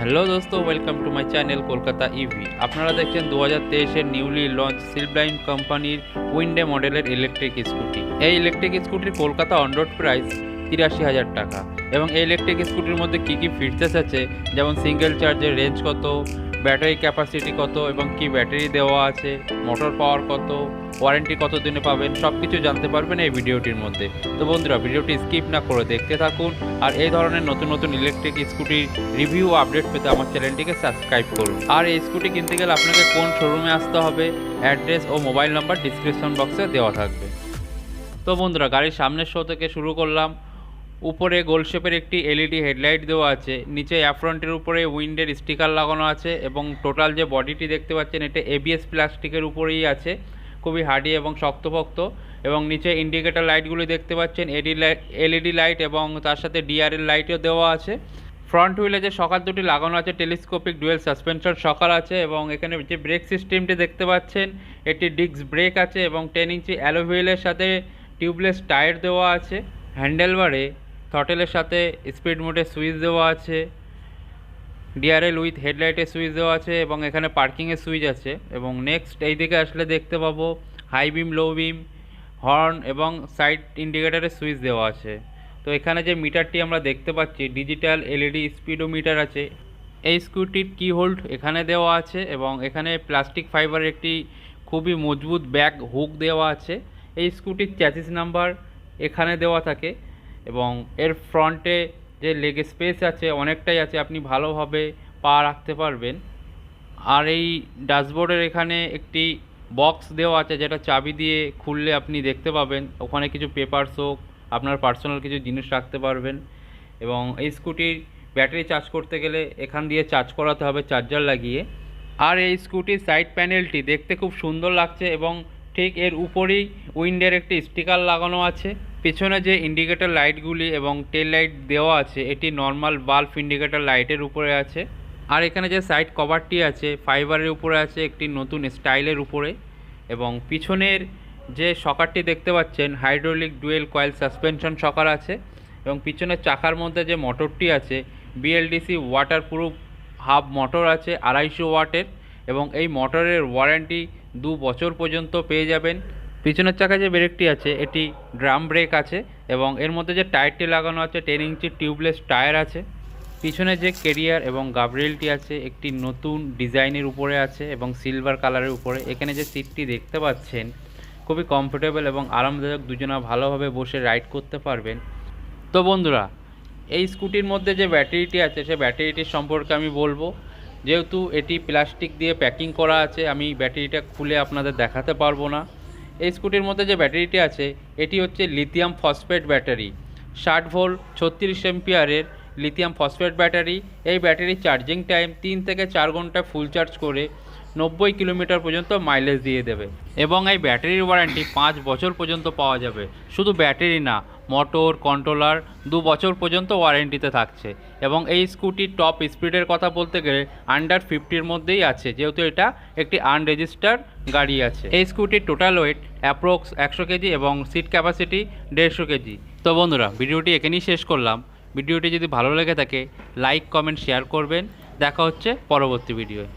Hello দোস্ত welcome to my channel Kolkata EV আপনারা দেখছেন দু হাজার তেইশের নিউলি লঞ্চ সিলব্লাইন কোম্পানির উইন্ডে মডেলের ইলেকট্রিক স্কুটি এই ইলেকট্রিক স্কুটির কলকাতা অনরোড প্রাইস তিরাশি হাজার টাকা। এবং এই ইলেকট্রিক স্কুটির মধ্যে কী কী ফিচার্স আছে? যেমন সিঙ্গেল চার্জের রেঞ্জ কত? ব্যাটারি ক্যাপাসিটি কত এবং কি ব্যাটারি দেওয়া আছে মোটর পাওয়ার কত ওয়ারেন্টি কত দিনে পাবেন সব কিছু জানতে পারবেন এই ভিডিওটির মধ্যে। তো বন্ধুরা, ভিডিওটি স্কিপ না করে দেখতে থাকুন আর এই ধরনের নতুন নতুন ইলেকট্রিক স্কুটির রিভিউ আপডেট পেতে আমার চ্যানেলটিকে সাবস্ক্রাইব করুন। আর এই স্কুটি কিনতে গেলে আপনাকে কোন শোরুমে আসতে হবে অ্যাড্রেস ও মোবাইল নাম্বার ডিসক্রিপশন বক্সে দেওয়া থাকবে। তো বন্ধুরা, গাড়ির সামনের শো থেকে শুরু করলাম। উপরে গোল শেপের একটি এলইডি হেডলাইট দেওয়া আছে, নিচে অ্যাফ্রন্টের উপরে উইন্ডের স্টিকার লাগানো আছে এবং টোটাল যে বডিটি দেখতে পাচ্ছেন এটা এবিএস প্লাস্টিকের উপরেই আছে, খুবই হার্ডি এবং শক্তপোক্ত এবং নিচে ইন্ডিকেটর লাইটগুলি দেখতে পাচ্ছেন এডি এলইডি লাইট এবং তার সাথে ডিআরএল লাইটও দেওয়া আছে। ফ্রন্ট হুইলে যে সকাল দুটি লাগানো আছে, টেলিস্কোপিক ডুয়েল সাসপেনশন সকাল আছে এবং এখানে যে ব্রেক সিস্টেমটি দেখতে পাচ্ছেন এটি ডিস্ক ব্রেক আছে এবং টেন ইঞ্চি অ্যালো হুইলের সাথে টিউবলেস টায়ার দেওয়া আছে। হ্যান্ডেলবারে থটেলের সাথে স্পিড মোডে সুইচ দেওয়া আছে। ডিআরএল উইথ হেডলাইটের সুইচ দেওয়া আছে এবং এখানে পার্কিংয়ের সুইচ আছে এবং নেক্সট এই দিকে আসলে দেখতে পাবো high beam low beam horn এবং সাইড ইন্ডিকেটারের সুইচ দেওয়া আছে। তো এখানে যে মিটারটি আমরা দেখতে পাচ্ছি ডিজিটাল এলইডি স্পিডোমিটার আছে। এই স্কুটির কি হোল্ড এখানে দেওয়া আছে এবং এখানে প্লাস্টিক ফাইবারের একটি খুবই মজবুত ব্যাগ হুক দেওয়া আছে। এই স্কুটির চ্যাসিস নাম্বার এখানে দেওয়া থাকে। এবং এর ফ্রন্টে যে লেগ স্পেস আছে, অনেকটাই আছে, আপনি ভালোভাবে পা রাখতে পারবেন। আর এই ড্যাশবোর্ডের এখানে একটি বক্স দেওয়া আছে, যেটা চাবি দিয়ে খুললে আপনি দেখতে পাবেন। ওখানে কিছু পেপারস হোক, আপনার পার্সোনাল কিছু জিনিস রাখতে পারবেন। এবং এই স্কুটির ব্যাটারি চার্জ করতে গেলে এখান দিয়ে চার্জ করাতে হবে চার্জার লাগিয়ে। আর এই স্কুটির সাইড প্যানেলটি দেখতে খুব সুন্দর লাগছে এবং ঠিক এর উপরেই উইন্ডের একটি স্টিকার লাগানো আছে। পেছনে যে ইন্ডিকেটর লাইটগুলি এবং টেল লাইট দেওয়া আছে, এটি নর্মাল বাল্ব ইন্ডিকেটর লাইটের উপরে আছে। আর এখানে যে সাইড কভারটি আছে ফাইবারের উপরে আছে, একটি নতুন স্টাইলের উপরে। এবং পিছনের যে সকারটি দেখতে পাচ্ছেন hydraulic dual coil suspension shocker আছে। এবং পিছনের চাকার মধ্যে যে মোটরটি আছে বিএলডিসি ওয়াটারপ্রুফ হাফ মোটর আছে, আড়াইশো ওয়াটের। এবং এই মোটরের ওয়ারেন্টি দু বছর পর্যন্ত পেয়ে যাবেন। পিছনের চাকায় যে ব্রেকটি আছে, এটি ড্রাম ব্রেক আছে এবং এর মধ্যে যে টায়ারটি লাগানো আছে টেন ইঞ্চি টিউবলেস টায়ার আছে। পিছনে যে কেরিয়ার এবং গাবরেলটি আছে, একটি নতুন ডিজাইনের উপরে আছে এবং সিলভার কালারের উপরে। এখানে যে সিটটি দেখতে পাচ্ছেন, খুবই কমফোর্টেবল এবং আরামদায়ক, দুজনা ভালোভাবে বসে রাইড করতে পারবেন। তো বন্ধুরা, এই স্কুটির মধ্যে যে ব্যাটারিটি আছে, সে ব্যাটারিটির সম্পর্কে আমি বলব। যেহেতু এটি প্লাস্টিক দিয়ে প্যাকিং করা আছে, আমি ব্যাটারিটা খুলে আপনাদের দেখাতে পারব না। এই স্কুটির মধ্যে যে ব্যাটারিটি আছে, এটি হচ্ছে লিথিয়াম ফসফেট ব্যাটারি ষাট ভোল্ট ছত্রিশ এমপিয়ারের লিথিয়াম ফসফেট ব্যাটারি এই ব্যাটারির চার্জিং টাইম তিন থেকে চার ঘণ্টা ফুল চার্জ করে নব্বই কিলোমিটার পর্যন্ত মাইলেজ দিয়ে দেবে। এবং এই ব্যাটারির ওয়ারেন্টি পাঁচ বছর পর্যন্ত পাওয়া যাবে। শুধু ব্যাটারি না মোটর, কন্ট্রোলার দু বছর পর্যন্ত ওয়ারেন্টিতে থাকছে এবং এই স্কুটির টপ স্পিডের কথা বলতে গেলে আন্ডার ফিফটির মধ্যেই আছে, যেহেতু এটা একটি আনরেজিস্টার্ড গাড়ি আছে। এই স্কুটির টোটাল ওয়েট অ্যাপ্রক্স একশো কেজি এবং সিট ক্যাপাসিটি দেড়শো কেজি। তো বন্ধুরা, ভিডিওটি এখানেই শেষ করলাম। ভিডিওটি যদি ভালো লেগে থাকে লাইক কমেন্ট শেয়ার করবেন। দেখা হচ্ছে পরবর্তী ভিডিওয়